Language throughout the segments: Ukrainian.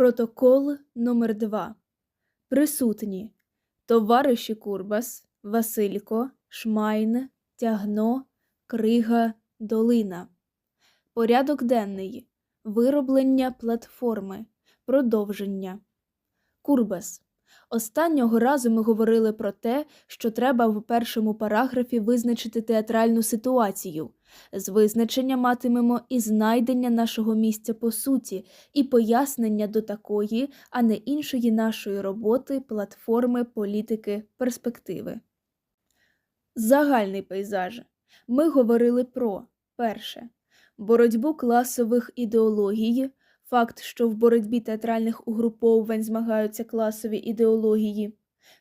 Протокол номер 2 Присутні товариші Курбас, Василько, Шмайн, Тягно, Крига, Долина. Порядок денний. Вироблення платформи. Продовження. Курбас. Останнього разу ми говорили про те, що треба в першому параграфі визначити театральну ситуацію. З визначення матимемо і знайдення нашого місця по суті, і пояснення до такої, а не іншої нашої роботи, платформи, політики, перспективи. Загальний пейзаж. Ми говорили про перше боротьбу класових ідеологій, факт, що в боротьбі театральних угруповувань змагаються класові ідеології.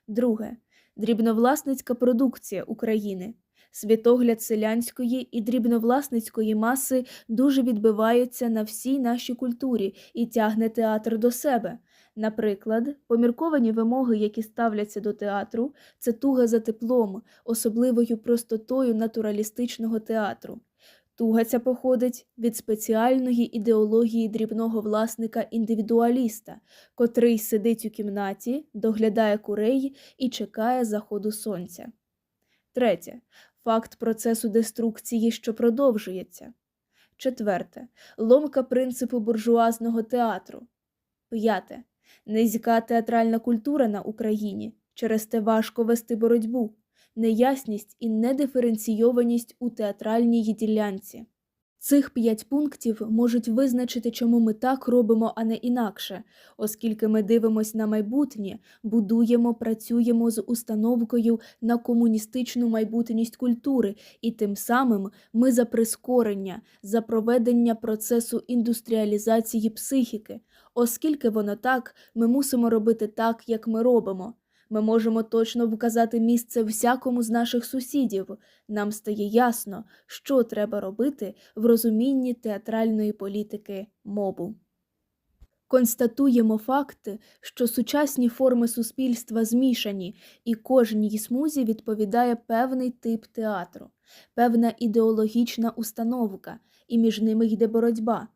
Друге дрібновласницька продукція України. Світогляд селянської і дрібновласницької маси дуже відбивається на всій нашій культурі і тягне театр до себе. Наприклад, помірковані вимоги, які ставляться до театру, це туга за теплом, особливою простотою натуралістичного театру. Туга ця походить від спеціальної ідеології дрібного власника індивідуаліста, котрий сидить у кімнаті, доглядає курей і чекає заходу сонця. Третє факт процесу деструкції, що продовжується. Четверте ломка принципу буржуазного театру. П'яте низька театральна культура на Україні. Через те важко вести боротьбу, неясність і недиференційованість у театральній ділянці. Цих п'ять пунктів можуть визначити, чому ми так робимо, а не інакше, оскільки ми дивимося на майбутнє, будуємо, працюємо з установкою на комуністичну майбутність культури, і тим самим ми за прискорення, за проведення процесу індустріалізації психіки, оскільки воно так, ми мусимо робити так, як ми робимо. Ми можемо точно вказати місце всякому з наших сусідів. Нам стає ясно, що треба робити в розумінні театральної політики мобу. Констатуємо факти, що сучасні форми суспільства змішані, і кожній смузі відповідає певний тип театру, певна ідеологічна установка, і між ними йде боротьба.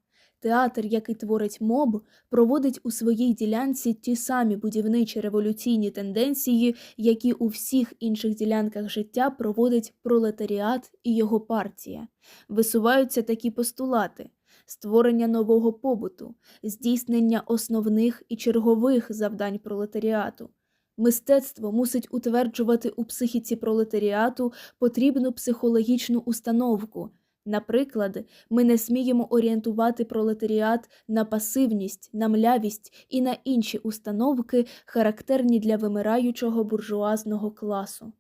Театр, який творить моб, проводить у своїй ділянці ті самі будівничі революційні тенденції, які у всіх інших ділянках життя проводить пролетаріат і його партія. Висуваються такі постулати. Створення нового побуту, здійснення основних і чергових завдань пролетаріату. Мистецтво мусить утверджувати у психіці пролетаріату потрібну психологічну установку. Наприклад, ми не сміємо орієнтувати пролетаріат на пасивність, на млявість і на інші установки, характерні для вимираючого буржуазного класу.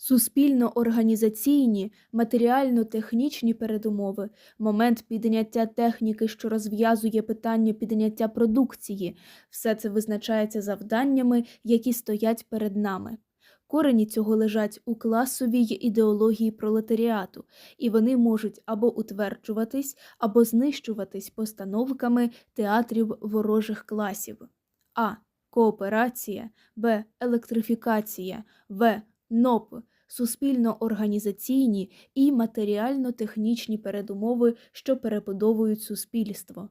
Суспільно-організаційні, матеріально-технічні передумови, момент підняття техніки, що розв'язує питання підняття продукції, все це визначається завданнями, які стоять перед нами. Корені цього лежать у класовій ідеології пролетаріату, і вони можуть або утверджуватись, або знищуватись постановками театрів ворожих класів. А. Кооперація, Б. Електрифікація, В. НОП, суспільно-організаційні і матеріально-технічні передумови, що перебудовують суспільство.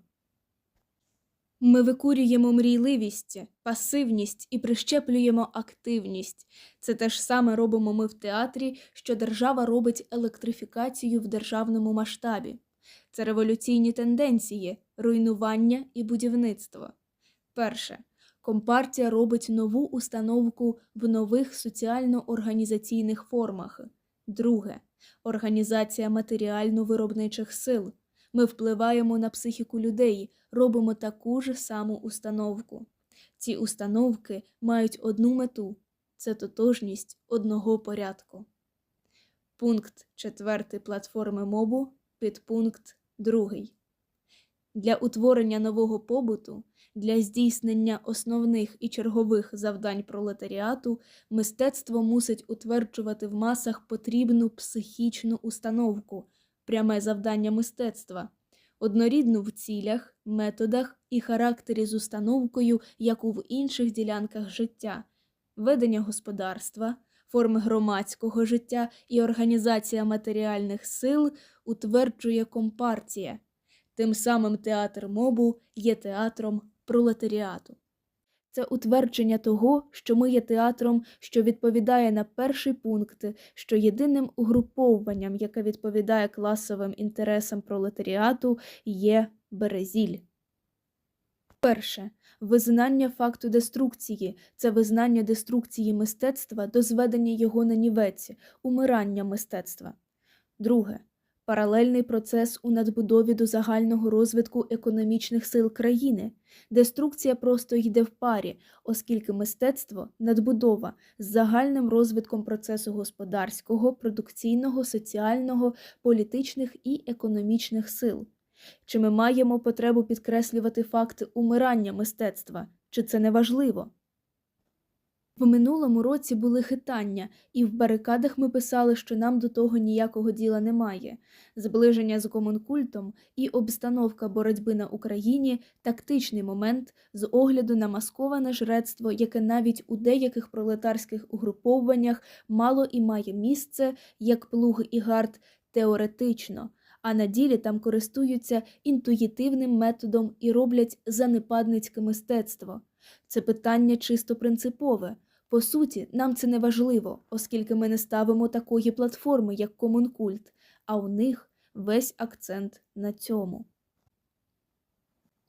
Ми викурюємо мрійливість, пасивність і прищеплюємо активність. Це те ж саме робимо ми в театрі, що держава робить електрифікацію в державному масштабі. Це революційні тенденції, руйнування і будівництво. Перше. Компартія робить нову установку в нових соціально-організаційних формах. Друге. Організація матеріально-виробничих сил. Ми впливаємо на психіку людей, робимо таку ж саму установку. Ці установки мають одну мету це тотожність одного порядку. Пункт 4 платформи мобу, підпункт 2. Для утворення нового побуту, для здійснення основних і чергових завдань пролетаріату мистецтво мусить утверджувати в масах потрібну психічну установку пряме завдання мистецтва, однорідну в цілях, методах і характері з установкою, як у в інших ділянках життя, ведення господарства, форми громадського життя і організація матеріальних сил утверджує компартія. Тим самим театр мобу є театром пролетаріату. Це утвердження того, що ми є театром, що відповідає на перший пункт, що єдиним угруповуванням, яке відповідає класовим інтересам пролетаріату, є Березіль. Перше. Визнання факту деструкції це визнання деструкції мистецтва до зведення його на нівець, умирання мистецтва. Друге. Паралельний процес у надбудові до загального розвитку економічних сил країни. Деструкція просто йде в парі, оскільки мистецтво надбудова з загальним розвитком процесу господарського, продукційного, соціального, політичних і економічних сил. Чи ми маємо потребу підкреслювати факт умирання мистецтва? Чи це не важливо? В минулому році були хитання, і в барикадах ми писали, що нам до того ніякого діла немає. Зближення з комункультом і обстановка боротьби на Україні тактичний момент з огляду на масковане жрецтво, яке навіть у деяких пролетарських угруповуваннях мало і має місце, як плуг і гард, теоретично а на ділі там користуються інтуїтивним методом і роблять занепадницьке мистецтво. Це питання чисто принципове. По суті, нам це не важливо, оскільки ми не ставимо такої платформи, як комункульт, а у них весь акцент на цьому.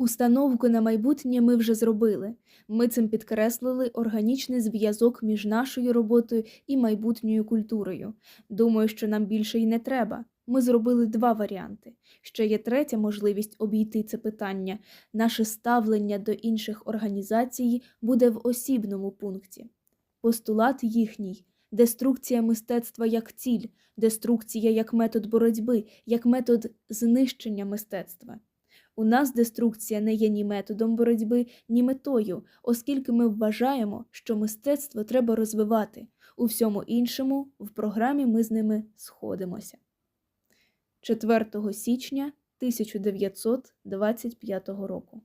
Установку на майбутнє ми вже зробили. Ми цим підкреслили органічний зв'язок між нашою роботою і майбутньою культурою. Думаю, що нам більше й не треба. Ми зробили два варіанти. Ще є третя можливість обійти це питання. Наше ставлення до інших організацій буде в осібному пункті. Постулат їхній деструкція мистецтва як ціль, деструкція як метод боротьби, як метод знищення мистецтва. У нас деструкція не є ні методом боротьби, ні метою, оскільки ми вважаємо, що мистецтво треба розвивати. У всьому іншому в програмі ми з ними сходимося. 4 січня 1925 року.